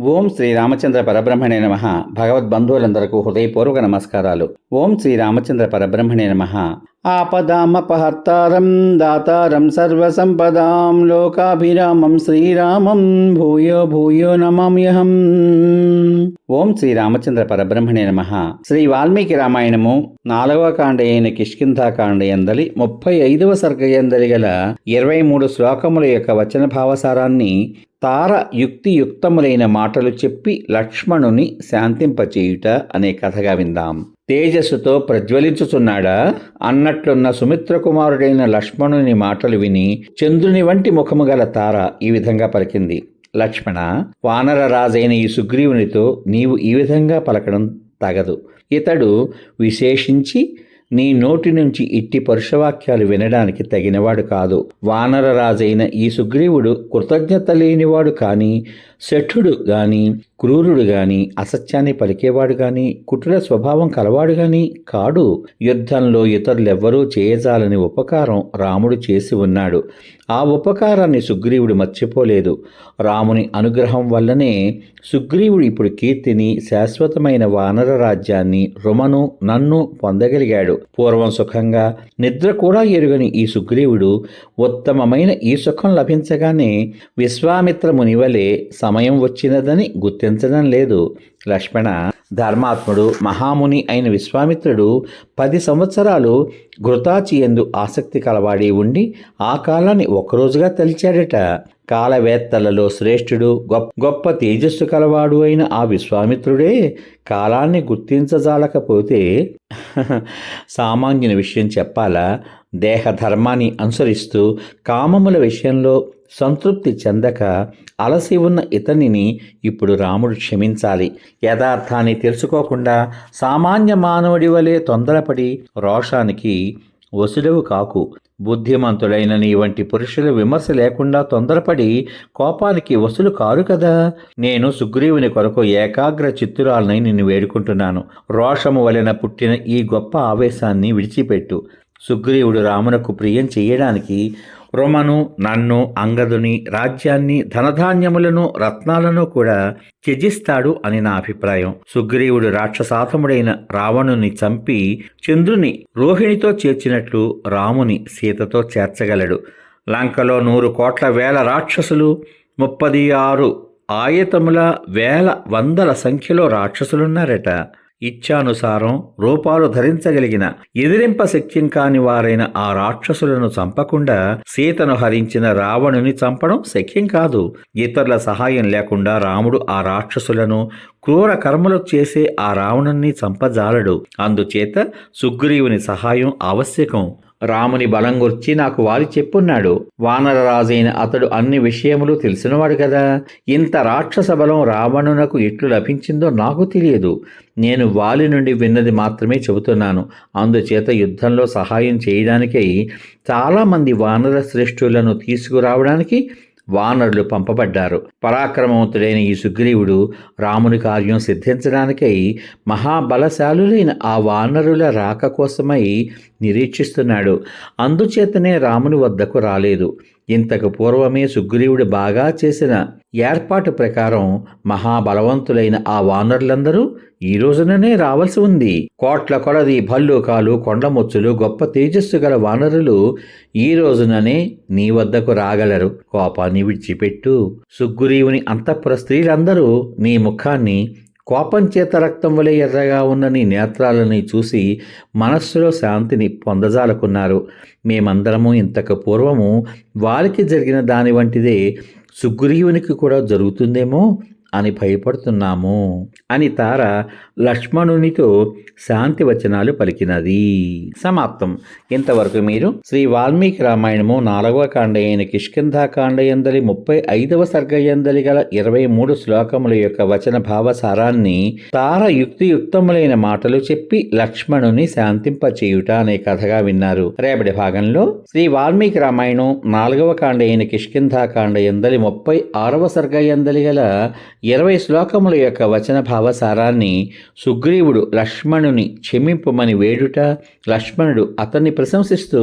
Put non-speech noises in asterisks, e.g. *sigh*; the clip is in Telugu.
ఓం శ్రీ రామచంద్ర పరబ్రహ్మణే నమ. భగవద్బంధువులందరకు హృదయపూర్వక నమస్కారాలు. ఓం శ్రీ రామచంద్ర పరబ్రహ్మణే నమ. ఆపదామపహర్తారం దాతారం సర్వసంపదాం లోకాభిరామం శ్రీరామం భూయో భూయో నమామ్యహం ఓం శ్రీరామచంద్ర పరబ్రహ్మణే నమ. శ్రీ వాల్మీకి రామాయణము నాలుగవ కాండ అయిన కిష్కింధాకాండ ఎందలి ముప్పై ఐదవ సర్గ ఎందలి గల ఇరవై మూడు శ్లోకముల యొక్క వచన భావసారాన్ని తార యుక్తియుక్తములైన మాటలు చెప్పి లక్ష్మణుని శాంతింపచేయుట అనే కథగా విందాం. తేజస్సుతో ప్రజ్వలించుచున్నాడా? అన్నట్లున్న సుమిత్ర కుమారుడైన లక్ష్మణుని మాటలు విని చంద్రుని వంటి ముఖము గల తార ఈ విధంగా పలికింది. లక్ష్మణ వానర రాజైన ఈ సుగ్రీవునితో నీవు ఈ విధంగా పలకడం తగదు. ఇతడు విశేషించి నీ నోటి నుంచి ఇట్టి పరుషవాక్యాలు వినడానికి తగినవాడు కాదు. వానరరాజైన ఈ సుగ్రీవుడు కృతజ్ఞత లేనివాడు కానీ శఠుడు గాని క్రూరుడు గాని అసత్యాన్ని పలికేవాడు గాని కుటుల స్వభావం కలవాడు గాని కాడు. యుద్ధంలో ఇతరులెవ్వరూ చేయజాలని ఉపకారం రాముడు చేసి ఉన్నాడు. ఆ ఉపకారాన్ని సుగ్రీవుడు మర్చిపోలేదు. రాముని అనుగ్రహం వల్లనే సుగ్రీవుడు ఇప్పుడు కీర్తిని శాశ్వతమైన వానర రాజ్యాన్ని రుమను నన్ను పొందగలిగాడు. పూర్వం సుఖంగా నిద్ర కూడా ఎరుగని ఈ సుగ్రీవుడు ఉత్తమమైన ఈ సుఖం లభించగానే విశ్వామిత్ర మునివలే సమయం వచ్చినదని గుర్తించడం లేదు. లక్ష్మణ ధర్మాత్ముడు మహాముని అయిన విశ్వామిత్రుడు పది సంవత్సరాలు ఘృతాచి ఎందు ఆసక్తి కలవాడి ఉండి ఆ కాలాన్ని ఒకరోజుగా తలిచాడట. కాలవేత్తలలో శ్రేష్ఠుడు గొప్ప గొప్ప తేజస్సు కలవాడు అయిన ఆ విశ్వామిత్రుడే కాలాన్ని గుర్తించజాలకపోతే *laughs* సామాన్యుని విషయం చెప్పాలా? దేహ ధర్మాన్ని అనుసరిస్తూ కామముల విషయంలో సంతృప్తి చెందక అలసి ఉన్న ఇతనిని ఇప్పుడు రాముడు క్షమించాలి. యథార్థాన్ని తెలుసుకోకుండా సామాన్య మానవుడి వలె తొందరపడి రోషానికి వసుడవు కాకు. బుద్ధిమంతుడైన నీ వంటి పురుషుల విమర్శ లేకుండా తొందరపడి కోపానికి వసులు కారు కదా. నేను సుగ్రీవుని కొరకు ఏకాగ్ర చిత్తురాలనై నిన్ను వేడుకుంటున్నాను. రోషము వలన పుట్టిన ఈ గొప్ప ఆవేశాన్ని విడిచిపెట్టు. సుగ్రీవుడు రామునకు ప్రియం చేయడానికి రుమను నన్ను అంగదుని రాజ్యాన్ని ధనధాన్యములను రత్నాలను కూడా త్యజిస్తాడు అని నా అభిప్రాయం. సుగ్రీవుడు రాక్షసాతముడైన రావణుని చంపి చంద్రుని రోహిణితో చేర్చినట్లు రాముని సీతతో చేర్చగలడు. లంకలో నూరు కోట్ల వేల రాక్షసులు ముప్పది ఆరు ఆయతముల వేల వందల సంఖ్యలో రాక్షసులున్నారట. ఇచ్ఛానుసారం రూపాలు ధరించగలిగిన ఎదిరింప శక్యం కాని వారైన ఆ రాక్షసులను చంపకుండా సీతను హరించిన రావణుని చంపడం శక్యం కాదు. ఇతరుల సహాయం లేకుండా రాముడు ఆ రాక్షసులను క్రూర కర్మలు చేసే ఆ రావణుణ్ణి చంపజాలడు. అందుచేత సుగ్రీవుని సహాయం ఆవశ్యకం. రాముని బలం గుర్చి నాకు వాలి చెప్పున్నాడు. వానరరాజైన అతడు అన్ని విషయములు తెలిసినవాడు కదా. ఇంత రాక్షస బలం రావణునకు ఎట్లు లభించిందో నాకు తెలియదు. నేను వాలి నుండి విన్నది మాత్రమే చెబుతున్నాను. అందుచేత యుద్ధంలో సహాయం చేయడానికై చాలామంది వానర శ్రేష్ఠులను తీసుకురావడానికి వానరులు పంపబడ్డారు. పరాక్రమవంతుడైన ఈ సుగ్రీవుడు రాముని కార్యం సిద్ధించడానికై మహాబలశాలులైన ఆ వానరుల రాక కోసమై నిరీక్షిస్తున్నాడు. అందుచేతనే రాముని వద్దకు రాలేదు. ఇంతకు పూర్వమే సుగ్రీవుడు బాగా చేసిన ఏర్పాటు ప్రకారం మహాబలవంతులైన ఆ వానరులందరూ ఈ రోజుననే రావాల్సి ఉంది. కోట్ల కొలది భల్లూకాలు కొండముచ్చులు గొప్ప తేజస్సు గల వానరులు ఈ రోజుననే నీ వద్దకు రాగలరు. కోపాన్ని విడిచిపెట్టు. సుగ్రీవుని అంతఃపుర స్త్రీలందరూ నీ ముఖాన్ని కోపం చేత రక్తం వలె ఎర్రగా ఉన్న నీ నేత్రాలని చూసి మనస్సులో శాంతిని పొందజాలకున్నారు. మేమందరము ఇంతకు పూర్వము వారికి జరిగిన దాని వంటిదే సుగ్రీవునికి కూడా జరుగుతుందేమో? అని భయపడుతున్నాము అని తార లక్ష్మణునితో శాంతి వచనాలు పలికినది. సమాప్తం. ఇంతవరకు మీరు శ్రీ వాల్మీకి రామాయణము నాలుగవ కాండ అయిన కిష్కింధాకాండ ఎందలి ముప్పై ఐదవ సర్గయందలి గల ఇరవై మూడు శ్లోకముల యొక్క వచన భావసారాన్ని తార యుక్తియుక్తములైన మాటలు చెప్పి లక్ష్మణుని శాంతింపచేయుట అనే కథగా విన్నారు. రేపటి భాగంలో శ్రీ వాల్మీకి రామాయణం నాలుగవ కాండ అయిన కిష్కింధాకాండ ఎందలి ముప్పై ఆరవ సర్గయందలి గల ఇరవై శ్లోకముల యొక్క వచన భావసారాన్ని సుగ్రీవుడు లక్ష్మణుని క్షమింపమని వేడుట లక్ష్మణుడు అతన్ని ప్రశంసిస్తూ